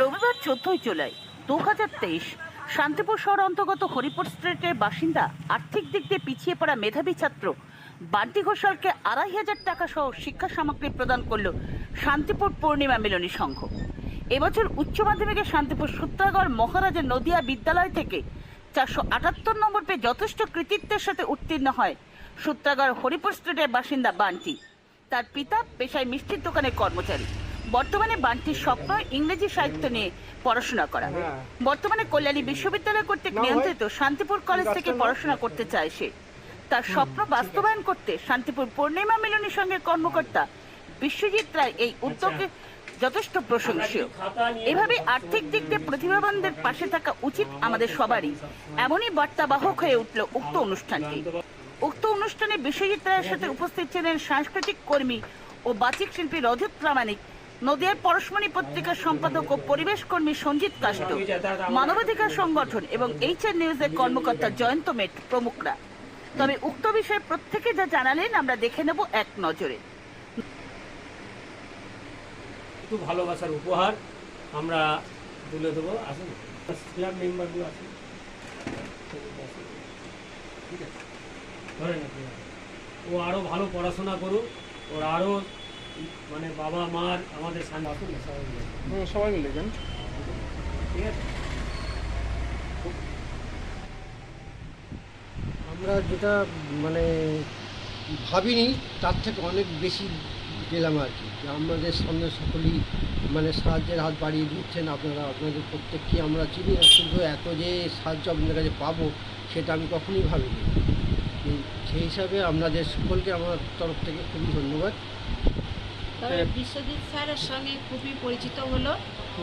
রবিবার চোদ্দই জুলাই দু হাজার তেইশ শান্তিপুর শহর অন্তর্গত হরিপুর স্ট্রিটের বাসিন্দা আর্থিক দিক দিয়ে পিছিয়ে পড়া মেধাবী ছাত্র বান্টি ঘোষালকে আড়াই হাজার টাকা সহ শিক্ষা সামগ্রী প্রদান করল শান্তিপুর পূর্ণিমা মিলনী সংঘ। এবছর উচ্চ মাধ্যমিকে শান্তিপুর সূত্রাগড় মহারাজা নদিয়া বিদ্যালয় থেকে চারশো আটাত্তর নম্বর পেয়ে যথেষ্ট কৃতিত্বের সাথে উত্তীর্ণ হয় সূত্রাগড় হরিপুর স্ট্রিটের বাসিন্দা বান্টি। তার পিতা পেশায় মিষ্টির দোকানের কর্মচারী। বর্তমানে বান্টির স্বপ্ন ইংরেজি সাহিত্য নিয়ে পড়াশোনা করা। বর্তমানে কল্যাণী বিশ্ববিদ্যালয় কর্তৃক নিয়ন্ত্রিত শান্তিপুর কলেজ থেকে পড়াশোনা করতে চায় সে। তার স্বপ্ন বাস্তবায়ন করতে শান্তিপুর পূর্ণিমা মিলনী সংঘের কর্মকর্তা বিশ্বজিৎ রায় এই উদ্যোগে যথেষ্ট প্রশংসীয়। এভাবে আর্থিক দিক দিয়ে প্রতিভাবানদের পাশে থাকা উচিত আমাদের সবারই। এমনই বার্তাবাহক হয়ে উঠল উক্ত অনুষ্ঠানটি। উক্ত অনুষ্ঠানে বিশ্বজিৎ রায়ের সাথে উপস্থিত ছিলেন সাংস্কৃতিক কর্মী ও বাচিক শিল্পী রজত প্রামাণিক নদিয়ার পরশমণি পত্রিকার সম্পাদক ও পরিবেশ কর্মী সঞ্জিত কাষ্ট, মানবাধিকার সংগঠন এবং এইচআর নিউজের কর্মকর্তা জয়ন্ত মেট, প্রমুখরা। তবে উক্ত বিষয়ে প্রত্যেকে যা জানালেন আমরা দেখে নেব এক নজরে। ভালোবাসার উপহার আমরা তুলে দেবো, আসুন। ও আরও ভালো পড়াশোনা করুক, ওর আরও মানে বাবা মার আমাদের সামনে আসুন না সবাই মিলে। হুম, সবাই মিলে যান। ঠিক আছে। আমরা যেটা মানে ভাবিনি তার থেকে অনেক বেশি পেলাম আর কি। যে আমাদের সামনে সকলেই মানে সাহায্যের হাত বাড়িয়ে দিচ্ছেন আপনারা আপনাদের প্রত্যেককে আমরা চিনি। আর কিন্তু এত যে সাহায্য আপনাদের কাছে পাবো সেটা আমি কখনোই ভাবিনি। সেই হিসাবে আপনাদের সকলকে আমার তরফ থেকে খুবই ধন্যবাদ। তবে বিশ্বজিৎ স্যারের সঙ্গে খুবই পরিচিত হলো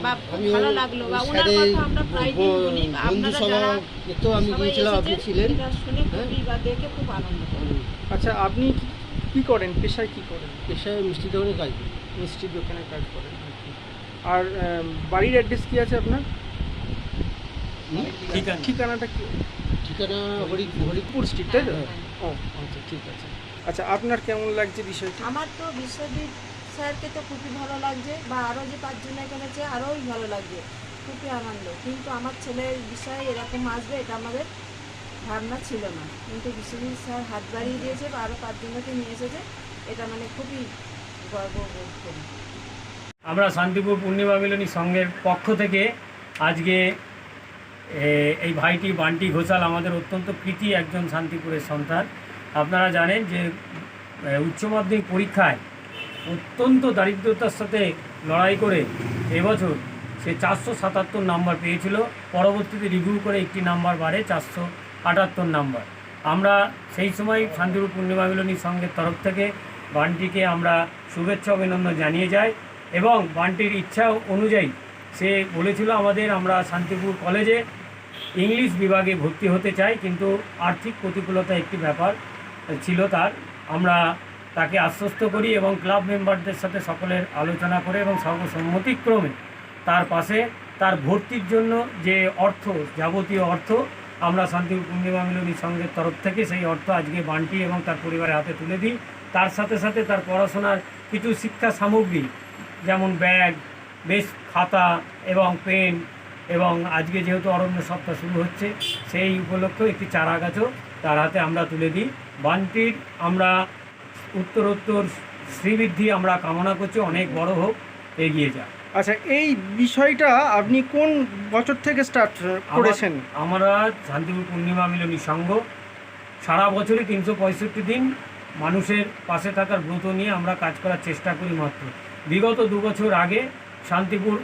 বা ভালো লাগল বা ওনার কথা আমরা প্রায় দিন আপনারা যারা আমি গিয়েছিলাম আপনি ছিলেন শুনে হ্যাঁ? খুবই বা দেখে খুব আনন্দ আচ্ছা আপনি কি করেন? পেশায় কি করেন? পেশায় মিষ্টি দোকানে কাজ করি। মিষ্টির দোকানে কাজ করেন আর বাড়ির অ্যাড্রেস কি আছে আপনার? ঠিকানাটা কি? ঠিকানা হরি হরি হরিপুর স্ট্রিট তাই তো? হ্যাঁ, ও আচ্ছা ঠিক আছে। আচ্ছা আপনার কেমন লাগছে বিষয়টা? আমার তো বিশ্বজিৎ স্যারকে তো খুবই ভালো লাগছে, বা আরও যে পাঁচজন আছে আরোই ভালো লাগছে। খুবই আনন্দ। কিন্তু আমার ছেলের বিষয়ে এরকম আসবে, এটা আমাদের ভাবনা ছিল না। কিন্তু বিশ্বজিৎ স্যার হাত বাড়িয়ে দিয়েছে বা আরও পাঁচজনকে নিয়ে এসেছে, এটা মানে খুবই গর্ব আমরা শান্তিপুর পূর্ণিমা মিলনী সংঘের পক্ষ থেকে আজকে এই ভাইটি বান্টি ঘোষাল আমাদের অত্যন্ত প্রীতি একজন শান্তিপুরের সন্তান। আপনারা জানেন যে উচ্চ মাধ্যমিক পরীক্ষায় অত্যন্ত দারিদ্রতার সাথে লড়াই করে এবছর সে চারশো সাতাত্তর নাম্বার পেয়েছিল। পরবর্তীতে রিভিউ করে একটি নাম্বার বাড়ে চারশো আটাত্তর নাম্বার। আমরা সেই সময় শান্তিপুর পূর্ণিমা মিলনী সংঘের তরফ থেকে বানটিকে আমরা শুভেচ্ছা, অভিনন্দন জানিয়ে যাই এবং বানটির ইচ্ছা অনুযায়ী সে বলেছিল আমাদের আমরা শান্তিপুর কলেজে ইংলিশ বিভাগে ভর্তি হতে চাই, কিন্তু আর্থিক প্রতিকূলতা একটি ব্যাপার ছিল তার। আমরা তাকে আশ্বস্ত করি এবং ক্লাব মেম্বারদের সাথে সকলের আলোচনা করে এবং সর্বসম্মতিক্রমে তার পাশে তার ভর্তির জন্য যে অর্থ, যাবতীয় অর্থ আমরা শান্তিপুর পূর্ণিমা মিলনী সংঘের তরফ থেকে সেই অর্থ আজকে বান্টি এবং তার পরিবারের হাতে তুলে দিই। তার সাথে সাথে তার পড়াশোনার কিছু শিক্ষা সামগ্রী যেমন ব্যাগ, বেশ খাতা এবং পেন এবং আজকে যেহেতু অরণ্য সপ্তাহ শুরু হচ্ছে, সেই উপলক্ষে একটি চারা গাছও তার হাতে আমরা তুলে দিই। বানটির আমরা উত্তরোত্তর শ্রীবৃদ্ধি আমরা কামনা করছি অনেক বড় হোক এগিয়ে যাক। আচ্ছা এই বিষয়টা আপনি কোন বছর থেকে স্টার্ট করেছেন? আমরা শান্তিপুর পূর্ণিমা মিলনী সংঘ সারা বছরই তিনশো পঁয়ষট্টি দিন মানুষের পাশে থাকার ব্রত নিয়ে আমরা কাজ করার চেষ্টা করি মাত্র। বিগত দু বছর আগে শান্তিপুর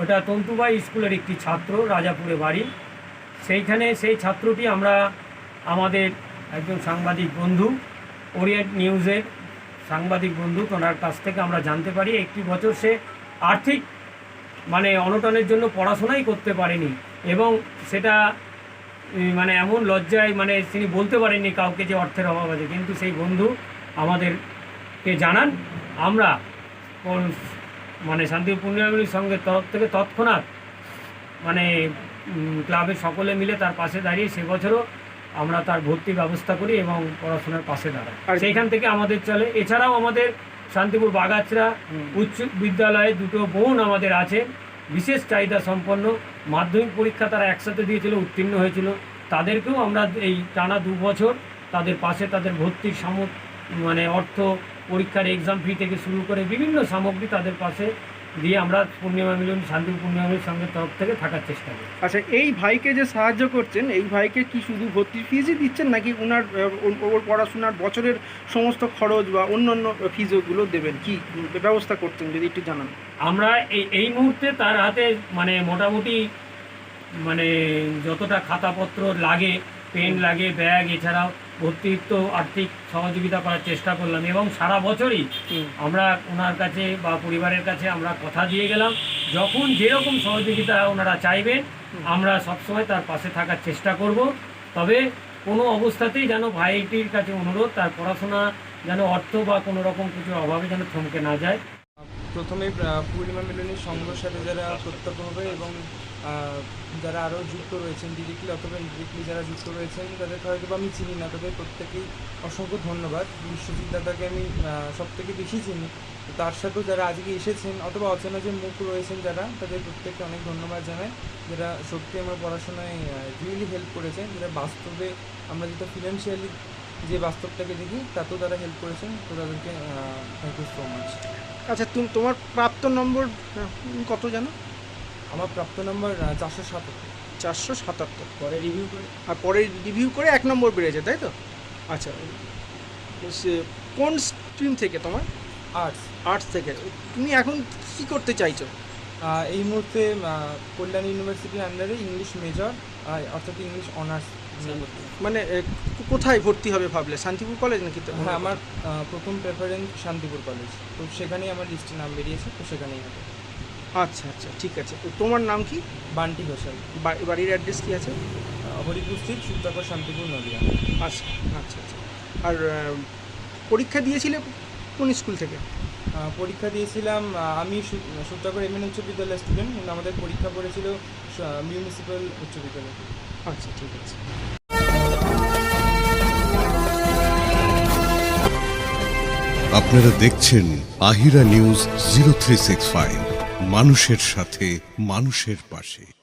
ওটা তন্তুবাই স্কুলের একটি ছাত্র রাজাপুরে বাড়ি। সেইখানে সেই ছাত্রটি আমরা আমাদের একজন সাংবাদিক বন্ধু ওরিয়েন্ট নিউজের সাংবাদিক বন্ধু, ওনার কাছ থেকে আমরা জানতে পারি একটি বছর সে আর্থিক মানে অনটনের জন্য পড়াশোনাই করতে পারেনি এবং সেটা মানে এমন লজ্জায় মানে তিনি বলতে পারেননি কাউকে যে অর্থের অভাব আছে। কিন্তু সেই বন্ধু আমাদেরকে জানান, আমরা কোন- মানে শান্তিপুর পূর্ণিমামিনীর সঙ্গে তরফ থেকে তৎক্ষণাৎ মানে ক্লাবের সকলে মিলে তার পাশে দাঁড়িয়ে সে বছরও আমরা তার ভর্তি ব্যবস্থা করি এবং পড়াশোনার পাশে দাঁড়াই। সেইখান থেকে আমাদের চলে। এছাড়াও আমাদের শান্তিপুর বাগাছড়া উচ্চ বিদ্যালয়ে দুটো বোন আমাদের আছে। বিশেষ চাহিদা সম্পন্ন। মাধ্যমিক পরীক্ষা তারা একসাথে দিয়েছিল উত্তীর্ণ হয়েছিল। তাদেরকেও আমরা এই টানা দু বছর তাদের পাশে তাদের ভর্তির সাম মানে অর্থ পরীক্ষার এক্সাম ফি থেকে শুরু করে বিভিন্ন সামগ্রী তাদের পাশে দিয়ে আমরা পূর্ণিমা মিলন শান্তিপুর পূর্ণিমা মিলন সঙ্গে তরফ থেকে থাকার চেষ্টা করি। আচ্ছা এই ভাইকে যে সাহায্য করছেন এই ভাইকে কি শুধু ভর্তি ফিজই দিচ্ছেন নাকি ওনার ওর পড়াশোনার বছরের সমস্ত খরচ বা অন্যান্য ফিজগুলো দেবেন? কি ব্যবস্থা করছেন যদি একটু জানান। আমরা এই এই মুহূর্তে তার হাতে মানে মোটামুটি মানে যতটা খাতাপত্র লাগে পেন লাগে ব্যাগ এছাড়াও ভর্তির তো আর্থিক সহযোগিতা করার চেষ্টা করলাম এবং সারা বছরই আমরা ওনার কাছে বা পরিবারের কাছে আমরা কথা দিয়ে গেলাম। যখন যেরকম সহযোগিতা ওনারা চাইবেন আমরা সবসময় তার পাশে থাকার চেষ্টা করব। তবে কোনো অবস্থাতেই যেন ভাইটির কাছে অনুরোধ তার পড়াশোনা যেন অর্থ বা কোনো রকম কিছু অভাবে যেন থমকে না যায়। প্রথমে পূর্ণিমা মিলনী সংঘর সাথে যারা প্রত্যক্ষভাবে এবং যারা আরও যুক্ত রয়েছেন, ডিরেক্টলি অথবা ইনডিরেক্টলি যারা যুক্ত রয়েছেন, তাদেরকে হয়তো আমি চিনি না তাদের প্রত্যেকেই অসংখ্য ধন্যবাদ। বিশ্বজিৎ দাদাকে আমি সব থেকে বেশি চিনি। তার সাথেও যারা আজকে এসেছেন অথবা অচেনা যে মুখ রয়েছেন যারা, তাদের প্রত্যেককে অনেক ধন্যবাদ জানাই। যারা সত্যি আমার পড়াশোনায় রিয়েলি হেল্প করেছেন, যারা বাস্তবে আমরা যেটা ফিনান্সিয়ালি যে বাস্তবটাকে দেখি তাতেও তারা হেল্প করেছেন। তো তাদেরকে থ্যাংক ইউ সো মাচ আচ্ছা তুমি তোমার প্রাপ্ত নম্বর কত জানো? আমার প্রাপ্ত নম্বর চারশো সাতাত্তর। চারশো সাতাত্তর। পরে রিভিউ করে আর পরে রিভিউ করে এক নম্বর বেড়েছে তাই তো? আচ্ছা সে- কোন স্ট্রিম থেকে তোমার? আর্টস আর্টস থেকে। তুমি এখন কি করতে চাইছো? এই মুহূর্তে কল্যাণ ইউনিভার্সিটির আন্ডারে ইংলিশ মেজর অর্থাৎ ইংলিশ অনার্স মানে কোথায় ভর্তি হবে ভাবলে? শান্তিপুর কলেজ নাকি তো- হ্যাঁ আমার প্রথম প্রেফারেন্স শান্তিপুর কলেজ। তো সেখানেই আমার লিস্টে নাম বেরিয়েছে তো সেখানেই হবে। আচ্ছা আচ্ছা ঠিক আছে। তো তোমার নাম কি? বান্টি ঘোষাল। বা- বাড়ির অ্যাড্রেস কি আছে? হরিপুর স্থিত সুতাকর শান্তিপুর নদিয়া। আচ্ছা আচ্ছা আচ্ছা। আর পরীক্ষা দিয়েছিলে কোন স্কুল থেকে? পরীক্ষা দিয়েছিলাম আমি সু- সুতাকর এমএন উচ্চ বিদ্যালয়ের স্টুডেন্ট কিন্তু আমাদের পরীক্ষা পড়েছিল মিউনিসিপ্যাল উচ্চ বিদ্যালয়। আচ্ছা ঠিক আছে। আপনারা দেখছেন Ahira news zero three six five. মানুষের সাথে মানুষের পাশে।